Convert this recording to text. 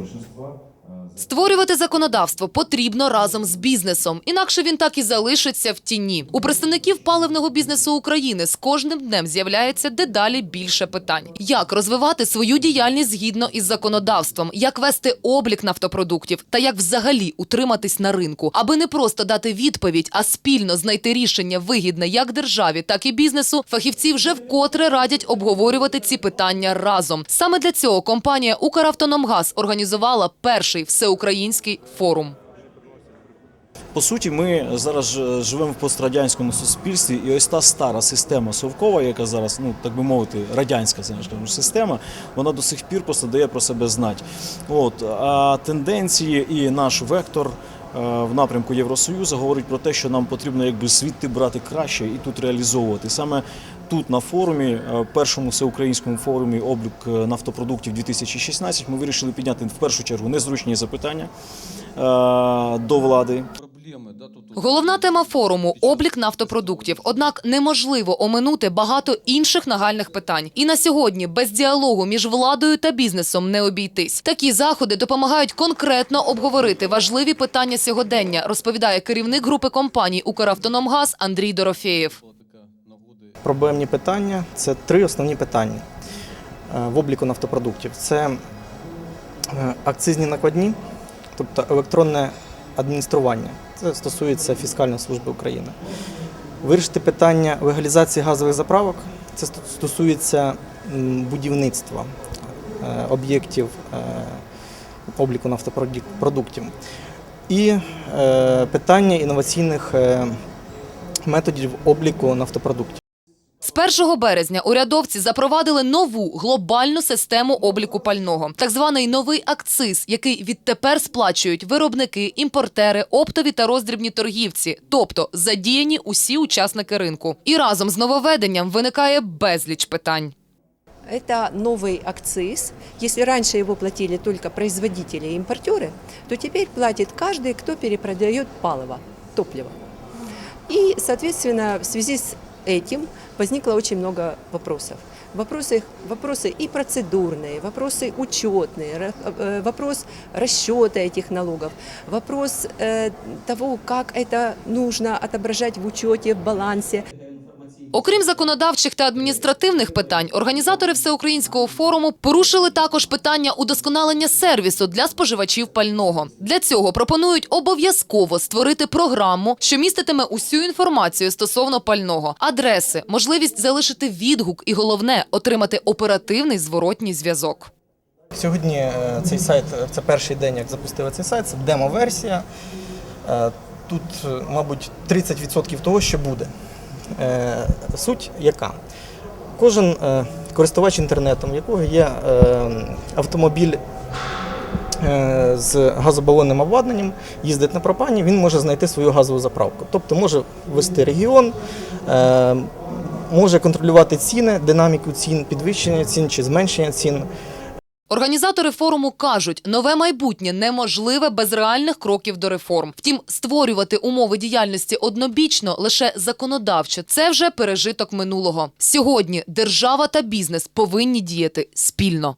Большинства. Створювати законодавство потрібно разом з бізнесом, інакше він так і залишиться в тіні. У представників паливного бізнесу України з кожним днем з'являється дедалі більше питань: як розвивати свою діяльність згідно із законодавством, як вести облік нафтопродуктів та як взагалі утриматись на ринку, аби не просто дати відповідь, а спільно знайти рішення вигідне як державі, так і бізнесу. Фахівці вже вкотре радять обговорювати ці питання разом. Саме для цього компанія Укравтономгаз організувала перший всеукраїнський форум. По суті, ми зараз живемо в пострадянському суспільстві, і ось та стара система совкова, яка зараз, ну так би мовити, радянська система, вона до сих пір просто дає про себе знати. От а тенденції і наш вектор. Е, В напрямку Євросоюзу говорить про те, що нам потрібно якби звідти брати краще і тут реалізовувати. Саме тут на форумі, е, першому всеукраїнському форумі облік е, нафтопродуктів 2016, ми вирішили підняти в першу чергу незручні запитання до влади. Головна тема форуму облік нафтопродуктів. Однак неможливо оминути багато інших нагальних питань. І на сьогодні без діалогу між владою та бізнесом не обійтись. Такі заходи допомагають конкретно обговорити важливі питання сьогодення, розповідає керівник групи компаній Укравтономгаз Андрій Дорофєєв. Проблемні питання це три основні питання е, в обліку нафтопродуктів. Це е, акцизні накладні, тобто електронне адміністрування. Це стосується фіскальної служби України. Вирішити питання легалізації газових заправок. Це стосується будівництва е, об'єктів е, обліку нафтопродуктів. І е, питання інноваційних методів обліку нафтопродуктів. З 1 березня урядовці запровадили нову глобальну систему обліку пального, так званий новий акциз, який відтепер сплачують виробники, імпортери, оптові та роздрібні торгівці, тобто задіяні усі учасники ринку. І разом з нововведенням виникає безліч питань. Это новый акциз. Если раньше его платили только производители и импортеры, то теперь платит каждый, кто перепродает палово, топливо. И, соответственно, в связи с этим возникло очень много вопросов. Вопросы, вопросы и процедурные, вопросы учетные, ра- э, вопрос расчета этих налогов, вопрос э, того, как это нужно отображать в учете, в балансе. Окрім законодавчих та адміністративних питань, організатори всеукраїнського форуму порушили також питання удосконалення сервісу для споживачів пального. Для цього пропонують обов'язково створити програму, що міститиме усю інформацію стосовно пального, адреси, можливість залишити відгук і головне отримати оперативний зворотній зв'язок. Сьогодні е, цей сайт е, це перший день, як запустили цей сайт, це демо-версія. Е, Тут, мабуть, 30% того, що буде. Е, Суть яка? Кожен е, користувач інтернетом, якого є е, автомобіль з газобалонним обладнанням, їздить на пропані, він може знайти свою газову заправку. Тобто може ввести регіон, може контролювати ціни, динаміку цін, підвищення цін чи зменшення цін. Організатори форуму кажуть, нове майбутнє неможливе без реальних кроків до реформ. Втім, створювати умови діяльності однобічно лише законодавчо це вже пережиток минулого. Сьогодні держава та бізнес повинні діяти спільно.